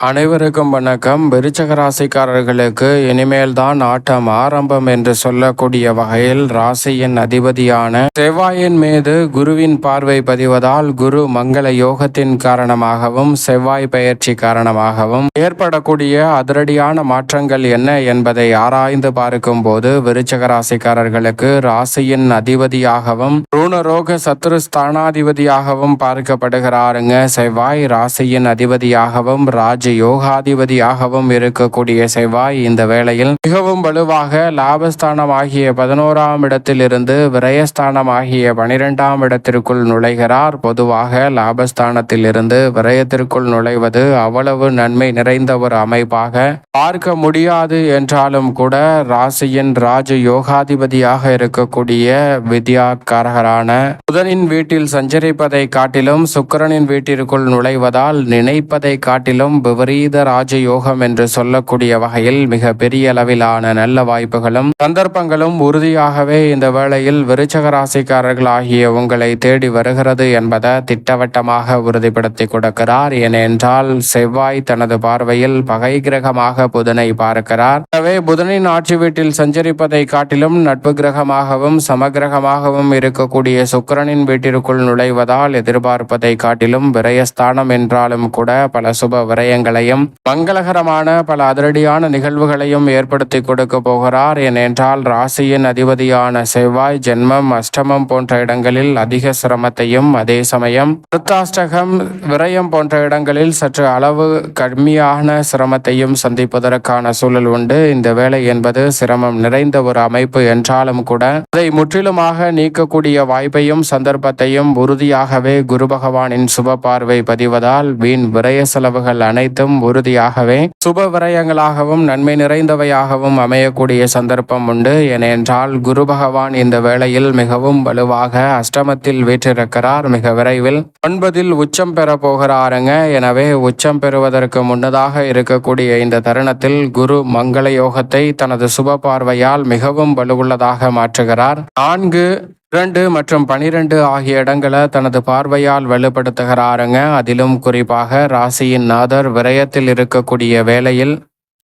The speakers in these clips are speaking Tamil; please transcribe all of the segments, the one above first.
அனைவருக்கும் வணக்கம். விருச்சக ராசிக்காரர்களுக்கு இனிமேல் தான் ஆட்டம் ஆரம்பம் என்று சொல்லக்கூடிய வகையில் ராசியின் அதிபதியான செவ்வாயின் மீது குருவின் பார்வை பதிவதால் குரு மங்கள யோகத்தின் காரணமாகவும் செவ்வாய் பயிற்சி காரணமாகவும் ஏற்படக்கூடிய அதிரடியான மாற்றங்கள் என்ன என்பதை ஆராய்ந்து பார்க்கும் போது விருச்சக ராசிக்காரர்களுக்கு ராசியின் அதிபதியாகவும் ருணரோக சத்ரு ஸ்தானாதிபதியாகவும் பார்க்கப்படுகிறாருங்க. செவ்வாய் ராசியின் அதிபதியாகவும் ராஜ யோகாதிபதியாகவும் இருக்கக்கூடிய செவ்வாய் இந்த வேளையில் மிகவும் வலுவாக லாபஸ்தானம் ஆகிய பதினோராம் இடத்திலிருந்து விரயஸ்தானம் ஆகிய பனிரெண்டாம் இடத்திற்குள் நுழைகிறார். பொதுவாக லாபஸ்தானத்தில் இருந்து விரயத்திற்குள் நுழைவது அவ்வளவு நன்மை நிறைந்த ஒரு அமைப்பாக பார்க்க முடியாது என்றாலும் கூட ராசியின் ராஜ யோகாதிபதியாக இருக்கக்கூடிய வித்யாக்காரகரான புதனின் வீட்டில் சஞ்சரிப்பதை காட்டிலும் சுக்கரனின் வீட்டிற்குள் நுழைவதால் நினைப்பதை காட்டிலும் விபரீத ராஜயோகம் என்று சொல்லக்கூடிய வகையில் மிக பெரிய அளவிலான நல்ல வாய்ப்புகளும் சந்தர்ப்பங்களும் உறுதியாகவே இந்த வேளையில் விருச்சக ராசிக்காரர்கள் ஆகிய உங்களை தேடி வருகிறது என்பதை திட்டவட்டமாக உறுதிப்படுத்தி கொடுக்கிறார். ஏனென்றால் செவ்வாய் தனது பார்வையில் பகை கிரகமாக புதனை பார்க்கிறார். எனவே புதனின் ஆட்சி வீட்டில் சஞ்சரிப்பதை காட்டிலும் நட்பு கிரகமாகவும் சமகிரகமாகவும் இருக்கக்கூடிய சுக்கிரனின் வீட்டிற்குள் நுழைவதால் எதிர்பார்ப்பதை காட்டிலும் விரயஸ்தானம் என்றாலும் கூட பல சுப விரயங்கள் விரயங்களையும் மங்களகரமான பல அதிரடியான நிகழ்வுகளையும் ஏற்படுத்தி கொடுக்க போகிறார். ஏனென்றால் ராசியின் அதிபதியான செவ்வாய் ஜென்மம் அஷ்டமம் போன்ற இடங்களில் அதிக சிரமத்தையும் அதே சமயம் விருத்தாஷ்டகம் விரயம் போன்ற இடங்களில் சற்று அளவு கம்மியான சிரமத்தையும் சந்திப்பதற்கான சூழல் உண்டு. இந்த வேலை என்பது சிரமம் நிறைந்த ஒரு அமைப்பு என்றாலும் கூட அதை முற்றிலுமாக நீக்கக்கூடிய வாய்ப்பையும் சந்தர்ப்பத்தையும் உறுதியாகவே குரு பகவானின் சுப பார்வை பதிவதால் வீண் விரய செலவுகள் அனைத்து அனைத்தும் உறுதியாகவே சுப விரயங்களாகவும் நன்மை நிறைந்தவையாகவும் அமையக்கூடிய சந்தர்ப்பம் உண்டு. ஏனென்றால் குரு பகவான் இந்த வேளையில் மிகவும் வலுவாக அஷ்டமத்தில் வீற்றிருக்கிறார். மிக விரைவில் ஒன்பதில் உச்சம் பெற போகிறாருங்க. எனவே உச்சம் பெறுவதற்கு முன்னதாக இருக்கக்கூடிய இந்த தருணத்தில் குரு மங்கள யோகத்தை தனது சுப பார்வையால் மிகவும் வலுவுள்ளதாக மாற்றுகிறார். நான்கு இரண்டு மற்றும் பனிரெண்டு ஆகிய இடங்களை தனது பார்வையால் வலுப்படுத்துகிறாருங்க அதிலும் குறிப்பாக ராசியின் நாதர் விரயத்தில் இருக்கக்கூடிய வேளையில்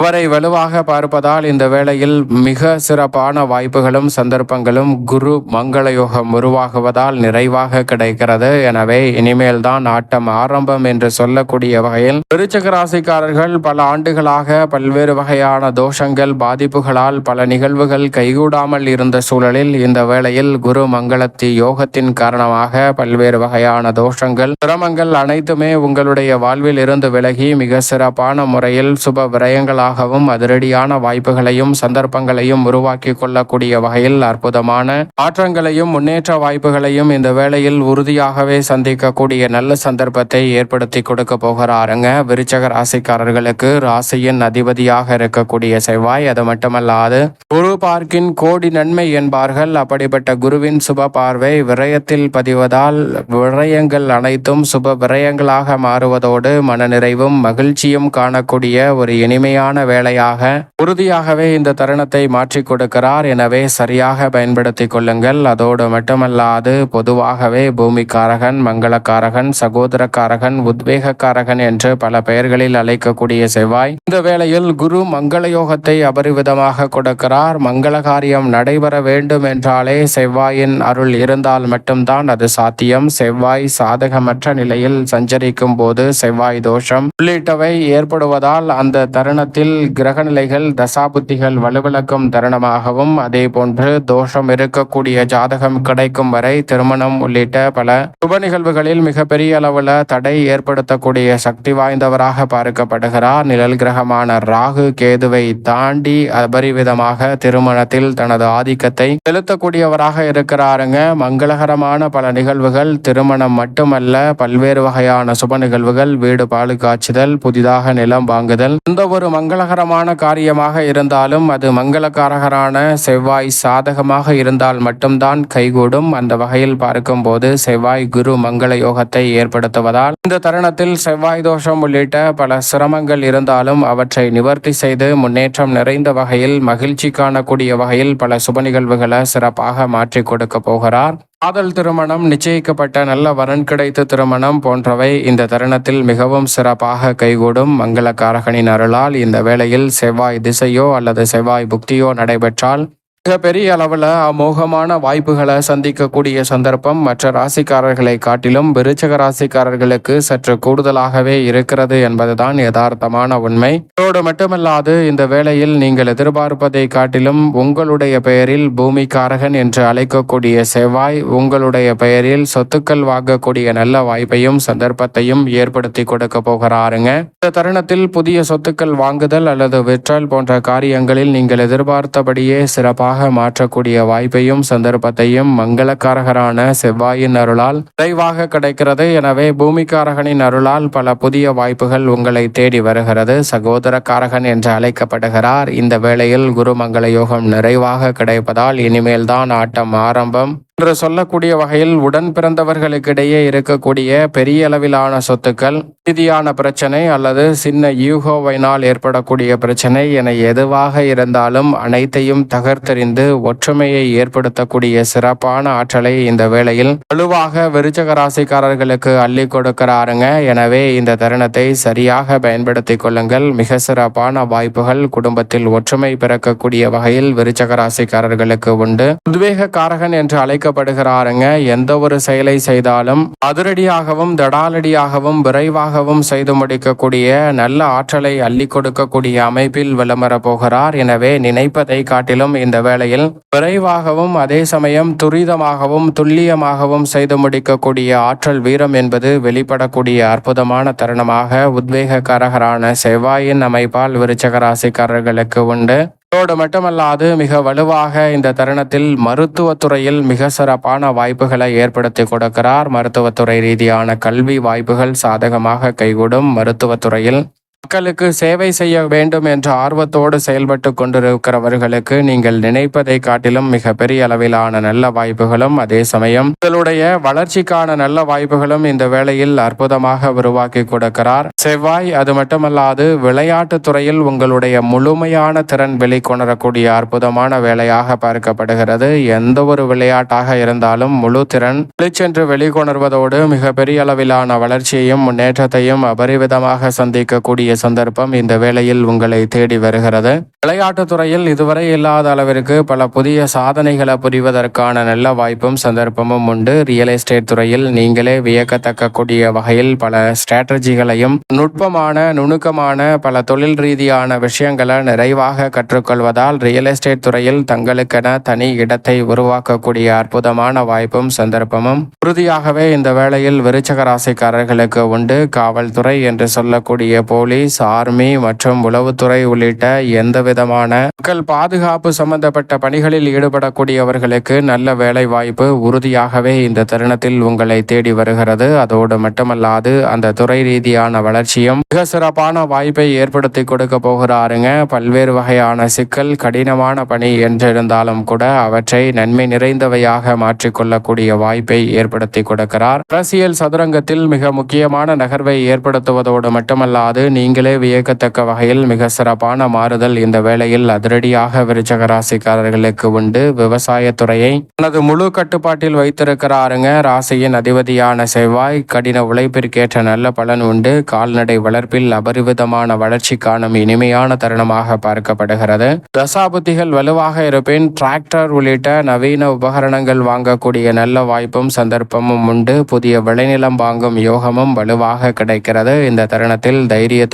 அவரை வலுவாக பார்ப்பதால் இந்த வேளையில் மிக சிறப்பான வாய்ப்புகளும் சந்தர்ப்பங்களும் குரு மங்கள யோகம் உருவாகுவதால் நிறைவாக கிடைக்கிறது. எனவே இனிமேல் தான் ஆட்டம் ஆரம்பம் என்று சொல்லக்கூடிய வகையில் விருச்சக ராசிக்காரர்கள் பல ஆண்டுகளாக பல்வேறு வகையான தோஷங்கள் பாதிப்புகளால் பல நிகழ்வுகள் கைகூடாமல் இருந்த சூழலில் இந்த வேளையில் குரு மங்களத்தி யோகத்தின் காரணமாக பல்வேறு வகையான தோஷங்கள் சிரமங்கள் அனைத்துமே உங்களுடைய வாழ்வில் இருந்து விலகி மிக சிறப்பான முறையில் சுப விரயங்களாக மூலமாகவும் அதிரடியான வாய்ப்புகளையும் சந்தர்ப்பங்களையும் உருவாக்கி கொள்ளக்கூடிய வகையில் அற்புதமான மாற்றங்களையும் முன்னேற்ற வாய்ப்புகளையும் இந்த வேளையில் உறுதியாகவே சந்திக்கக்கூடிய நல்ல சந்தர்ப்பத்தை ஏற்படுத்தி கொடுக்க போகிறாருங்க. விருச்சக ராசிக்காரர்களுக்கு ராசியின் அதிபதியாக இருக்கக்கூடிய செவ்வாய் அது மட்டுமல்லாது குரு பார்க்கின் கோடி நன்மை என்பார்கள். அப்படிப்பட்ட குருவின் சுப பார்வை விரயத்தில் பதிவதால் விரயங்கள் அனைத்தும் சுப விரயங்களாக மாறுவதோடு மனநிறைவும் மகிழ்ச்சியும் காணக்கூடிய ஒரு இனிமையான வேலையாக உறுதியாகவே இந்த தருணத்தை மாற்றி கொடுக்கிறார். எனவே சரியாக பயன்படுத்தி கொள்ளுங்கள். அதோடு மட்டுமல்லாது பொதுவாகவே பூமிக்காரகன் மங்களக்காரகன் சகோதரக்காரகன் உத்வேகக்காரகன் என்று பல பெயர்களில் அழைக்கக்கூடிய செவ்வாய் இந்த வேளையில் குரு மங்கள யோகத்தை அபரிவிதமாக கொடுக்கிறார். மங்கள காரியம் நடைபெற வேண்டும் என்றாலே செவ்வாயின் அருள் இருந்தால் மட்டும்தான் அது சாத்தியம். செவ்வாய் சாதகமற்ற நிலையில் சஞ்சரிக்கும் போது செவ்வாய் தோஷம் உள்ளிட்டவை ஏற்படுவதால் அந்த தருணத்தில் கிரகநிலைகள் தசாபுத்திகள் வலுவிளக்கும் தருணமாகவும் அதே போன்று தோஷம் இருக்கக்கூடிய ஜாதகம் கிடைக்கும் வரை திருமணம் உள்ளிட்ட பல சுப நிகழ்வுகளில் மிகப்பெரிய அளவுல தடை ஏற்படுத்தக்கூடிய சக்தி வாய்ந்தவராக பார்க்கப்படுகிறார். நிழல் கிரகமான ராகு கேதுவை தாண்டி அபரிவிதமாக திருமணத்தில் தனது ஆதிக்கத்தை செலுத்தக்கூடியவராக இருக்கிறாருங்க. மங்களகரமான பல நிகழ்வுகள் திருமணம் மட்டுமல்ல பல்வேறு வகையான சுப நிகழ்வுகள் வீடு பாலு காய்ச்சுதல் புதிதாக நிலம் வாங்குதல் எந்த ஒரு மங்களகரமான காரியமாக இருந்தாலும் அது மங்களகாரகரான செவ்வாய் சாதகமாக இருந்தால் மட்டும்தான் கைகூடும். அந்த வகையில் பார்க்கும்போது செவ்வாய் குரு மங்கள யோகத்தை ஏற்படுத்துவதால் இந்த தருணத்தில் செவ்வாய் தோஷம் உள்ளிட்ட பல சிரமங்கள் இருந்தாலும் அவற்றை நிவர்த்தி செய்து முன்னேற்றம் நிறைந்த வகையில் மகிழ்ச்சி காணக்கூடிய வகையில் பல சுப நிகழ்வுகளை சிறப்பாக மாற்றி கொடுக்க போகிறார். காதல் திருமணம் நிச்சயிக்கப்பட்ட நல்ல வரன் கிடைத்த திருமணம் போன்றவை இந்த தருணத்தில் மிகவும் சிறப்பாக கைகூடும். மங்கள காரகனின் அருளால் இந்த வேளையில் செவ்வாய் திசையோ அல்லது செவ்வாய் புக்தியோ நடைபெற்றால் மிகப்பெரிய அளவில் அமோகமான வாய்ப்புகளை சந்திக்கக்கூடிய சந்தர்ப்பம் மற்ற ராசிக்காரர்களை காட்டிலும் விருச்சக ராசிக்காரர்களுக்கு சற்று கூடுதலாகவே இருக்கிறது என்பதுதான் யதார்த்தமான உண்மை. இதோடு மட்டுமல்லாது இந்த வேளையில் நீங்கள் எதிர்பார்ப்பதை காட்டிலும் உங்களுடைய பெயரில் பூமிக்காரகன் என்று அழைக்கக்கூடிய செவ்வாய் உங்களுடைய பெயரில் சொத்துக்கள் வாங்கக்கூடிய நல்ல வாய்ப்பையும் சந்தர்ப்பத்தையும் ஏற்படுத்தி கொடுக்க போகிறாருங்க. இந்த தருணத்தில் புதிய சொத்துக்கள் வாங்குதல் அல்லது விற்றல் போன்ற காரியங்களில் நீங்கள் எதிர்பார்த்தபடியே சிறப்பாக மாற்றக்கூடிய வாய்ப்பையும் சந்தர்ப்பத்தையும் மங்களக்காரகரான செவ்வாயின் அருளால் விரைவாக கிடைக்கிறது. எனவே பூமிக்காரகனின் அருளால் பல புதிய வாய்ப்புகள் உங்களை தேடி வருகிறது. சகோதரக்காரகன் என்று அழைக்கப்படுகிறார். இந்த வேளையில் குருமங்கள யோகம் நிறைவாக கிடைப்பதால் இனிமேல்தான் ஆட்டம் ஆரம்பம். என்று சொல்லக்கூடிய வகையில் உடன் பிறந்தவர்களுக்கிடையே இருக்கக்கூடிய பெரிய அளவிலான சொத்துக்கள் ரீதியான பிரச்சனை அல்லது சின்ன யூகோவினால் ஏற்படக்கூடிய பிரச்சனை என எதுவாக இருந்தாலும் அனைத்தையும் தகர்த்தெறிந்து ஒற்றுமையை ஏற்படுத்தக்கூடிய சிறப்பான ஆற்றலை இந்த வேளையில் வலுவாக விருச்சக ராசிக்காரர்களுக்கு அள்ளி கொடுக்கிறாருங்க. எனவே இந்த தருணத்தை சரியாக பயன்படுத்தி கொள்ளுங்கள். மிக சிறப்பான வாய்ப்புகள் குடும்பத்தில் ஒற்றுமை பிறக்கக்கூடிய வகையில் விருச்சக ராசிக்காரர்களுக்கு உண்டு. உத்வேக காரகன் என்று அழைக்க அழைக்கப்படுகிறாருங்க எந்த ஒரு செயலை செய்தாலும் அதிரடியாகவும் தடாலடியாகவும் விரைவாகவும் செய்து முடிக்கக்கூடிய நல்ல ஆற்றலை அள்ளி கொடுக்கக்கூடிய அமைப்பில் விளம்பர போகிறார். எனவே நினைப்பதை காட்டிலும் இந்த வேளையில் விரைவாகவும் அதே சமயம் துரிதமாகவும் துல்லியமாகவும் செய்து முடிக்கக்கூடிய ஆற்றல் வீரம் என்பது வெளிப்படக்கூடிய அற்புதமான தருணமாக உத்வேகக்காரகரான செவ்வாயின் அமைப்பால் விருச்சகராசிக்காரர்களுக்கு உண்டு. அதோடு மட்டுமல்லாது மிக வலுவாக இந்த தருணத்தில் மருத்துவத்துறையில் மிக சிறப்பான வாய்ப்புகளை ஏற்படுத்தி கொடுக்கிறார். மருத்துவத்துறை ரீதியான கல்வி வாய்ப்புகள் சாதகமாக கைகூடும். மருத்துவத்துறையில் மக்களுக்கு சேவை செய்ய வேண்டும் என்ற ஆர்வத்தோடு செயல்பட்டு கொண்டிருக்கிறவர்களுக்கு நீங்கள் நினைப்பதை காட்டிலும் மிக பெரிய அளவிலான நல்ல வாய்ப்புகளும் அதே சமயம் உங்களுடைய வளர்ச்சிக்கான நல்ல வாய்ப்புகளும் இந்த வேளையில் அற்புதமாக உருவாக்கி கொடுக்கிறார். செவ்வாய் அது மட்டுமல்லாது விளையாட்டு துறையில் உங்களுடைய முழுமையான திறன் வெளிக்கொணரக்கூடிய அற்புதமான வேலையாக பார்க்கப்படுகிறது. எந்த ஒரு விளையாட்டாக இருந்தாலும் முழு திறன் வெளிச்சென்று வெளிக்கொணர்வதோடு மிக பெரிய அளவிலான வளர்ச்சியையும் முன்னேற்றத்தையும் அபரிவிதமாக சந்திக்கக்கூடிய சந்தர்ப்பம் இந்த வேளையில் உங்களை தேடி வருகிறது. விளையாட்டுத் துறையில் இதுவரை இல்லாத அளவிற்கு பல புதிய சாதனைகளை புரிவதற்கான நல்ல வாய்ப்பும் சந்தர்ப்பமும் உண்டு. ரியல் எஸ்டேட் துறையில் நீங்களே வியக்கத்தக்க கூடிய வகையில் பல ஸ்ட்ராட்டஜிகளையும் நுட்பமான நுணுக்கமான பல தொழில் ரீதியான விஷயங்களை நிறைவாக கற்றுக்கொள்வதால் ரியல் எஸ்டேட் துறையில் தங்களுக்கென தனி இடத்தை உருவாக்கக்கூடிய அற்புதமான வாய்ப்பும் சந்தர்ப்பமும். உறுதியாகவே இந்த வேளையில் விருச்சக ராசிக்காரர்களுக்கு உண்டு. காவல்துறை என்று சொல்லக்கூடிய போலீஸ் ஆர்மி மற்றும் உளவுத்துறை உள்ளிட்ட எந்த விதமான மக்கள் பாதுகாப்பு சம்பந்தப்பட்ட பணிகளில் ஈடுபடக்கூடியவர்களுக்கு நல்ல வேலை வாய்ப்பு உறுதியாகவே இந்த தருணத்தில் உங்களை தேடி வருகிறது. அதோடு மட்டுமல்லாது அந்த துறை ரீதியான வளர்ச்சியும் மிக சிறப்பான வாய்ப்பை ஏற்படுத்தி கொடுக்க போகிறாருங்க. பல்வேறு வகையான சிக்கல் கடினமான பணி என்றிருந்தாலும் கூட அவற்றை நன்மை நிறைந்தவையாக மாற்றிக்கொள்ளக்கூடிய வாய்ப்பை ஏற்படுத்தி கொடுக்கிறார். அரசியல் சதுரங்கத்தில் மிக முக்கியமான நகர்வை ஏற்படுத்துவதோடு மட்டுமல்லாது நீ வியக்கத்தக்க வகையில் மிக சிறப்பான மாறுதல் இந்த வேளையில் அதிரடியாக விருச்சக ராசிக்காரர்களுக்கு உண்டு விவசாயத்துறையை தனது முழு கட்டுப்பாட்டில் வைத்திருக்கிறாருங்க. ராசியின் அதிபதியான செவ்வாய் கடின உழைப்பிற்கேற்ற நல்ல பலன் உண்டு. கால்நடை வளர்ப்பில் அபரிவிதமான வளர்ச்சி காணும் இனிமையான தருணமாக பார்க்கப்படுகிறது. தசாபுத்திகள் வலுவாக இருப்பின் டிராக்டர் உள்ளிட்ட நவீன உபகரணங்கள் வாங்கக்கூடிய நல்ல வாய்ப்பும் சந்தர்ப்பமும் உண்டு. புதிய விளைநிலம் வாங்கும் யோகமும் வலுவாக கிடைக்கிறது. இந்த தருணத்தில்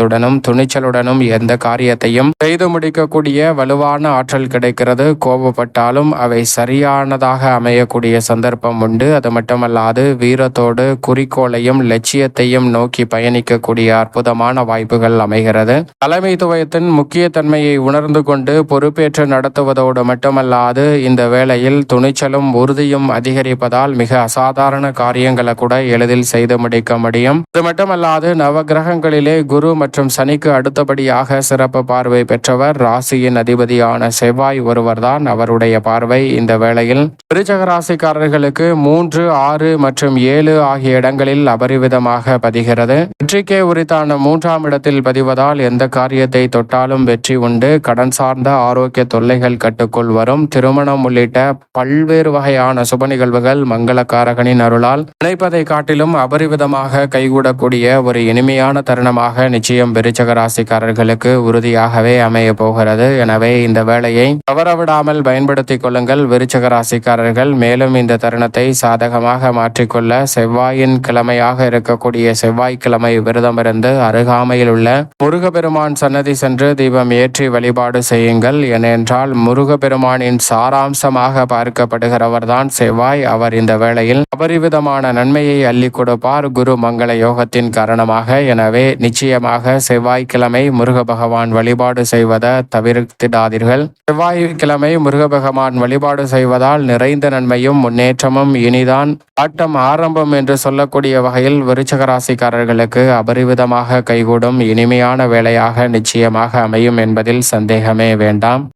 தைரியத்துடனும் துணிச்சலுடனும் எந்த காரியத்தையும் செய்து முடிக்கக்கூடிய வலுவான ஆற்றல் கிடைக்கிறது. கோபப்பட்டாலும் அவை சரியானதாக அமையக்கூடிய சந்தர்ப்பம் உண்டு. அது மட்டுமல்லாது வீரத்தோடு குறிக்கோளையும் லட்சியத்தையும் நோக்கி பயணிக்கக்கூடிய அற்புதமான வாய்ப்புகள் அமைகிறது. தலைமைத்துவத்தின் முக்கிய தன்மையை உணர்ந்து கொண்டு பொறுப்பேற்று நடத்துவதோடு மட்டுமல்லாது இந்த வேளையில் துணிச்சலும் உறுதியும் அதிகரிப்பதால் மிக அசாதாரண காரியங்களை கூட எளிதில் செய்து முடிக்க முடியும். அது மட்டுமல்லாது நவகிரகங்களிலே குரு மற்றும் மற்றும் சனிக்கு அடுத்தபடியாக சிறப்பு பார்வை பெற்றவர் ராசியின் அதிபதியான செவ்வாய் ஒருவர்தான் அவருடைய பார்வை. இந்த வேளையில் விருச்சக ராசிக்காரர்களுக்கு மூன்று ஆறு மற்றும் ஏழு ஆகிய இடங்களில் அபரிவிதமாக பதிகிறது. வெற்றிக்கே உரித்தான மூன்றாம் இடத்தில் பதிவதால் எந்த காரியத்தை தொட்டாலும் வெற்றி உண்டு. கடன் சார்ந்த ஆரோக்கிய தொல்லைகள் கட்டுக்குள் வரும். திருமணம் உள்ளிட்ட பல்வேறு வகையான சுப நிகழ்வுகள் மங்களக்காரகனின் அருளால் நினைப்பதை காட்டிலும் அபரிவிதமாக கைகூடக்கூடிய ஒரு இனிமையான தருணமாக நிச்சயம் விருச்சக ராசிக்காரர்களுக்கு உறுதியாகவே அமைய போகிறது. எனவே இந்த வேளையை தவறவிடாமல் பயன்படுத்திக் கொள்ளுங்கள். விருச்சக ராசிக்காரர்கள் மேலும் இந்த தருணத்தை சாதகமாக மாற்றிக்கொள்ள செவ்வாயின் கிழமையாக இருக்கக்கூடிய செவ்வாய்க்கிழமை விரதமிருந்து அருகாமையில் உள்ள முருகப்பெருமான் சன்னதி சென்று தீபம் ஏற்றி வழிபாடு செய்யுங்கள். ஏனென்றால் முருகப்பெருமானின் சாராம்சமாக பார்க்கப்படுகிறவர்தான் செவ்வாய். அவர் இந்த வேளையில் அபரிவிதமான நன்மையை அள்ளி கொடுப்பார். குரு மங்கள யோகத்தின் காரணமாக. எனவே நிச்சயமாக செவ்வாய்க்கிழமை முருக பகவான் வழிபாடு செய்வதை தவிர்த்திடாதீர்கள். செவ்வாய்க்கிழமை முருக பகவான் வழிபாடு செய்வதால் நிறைந்த நன்மையும் முன்னேற்றமும் இனிதான். ஆட்டம் ஆரம்பம் என்று சொல்லக்கூடிய வகையில் விருச்சக ராசிக்காரர்களுக்கு அபரிவிதமாக கைகூடும் இனிமையான வேலையாக நிச்சயமாக அமையும் என்பதில் சந்தேகமே வேண்டாம்.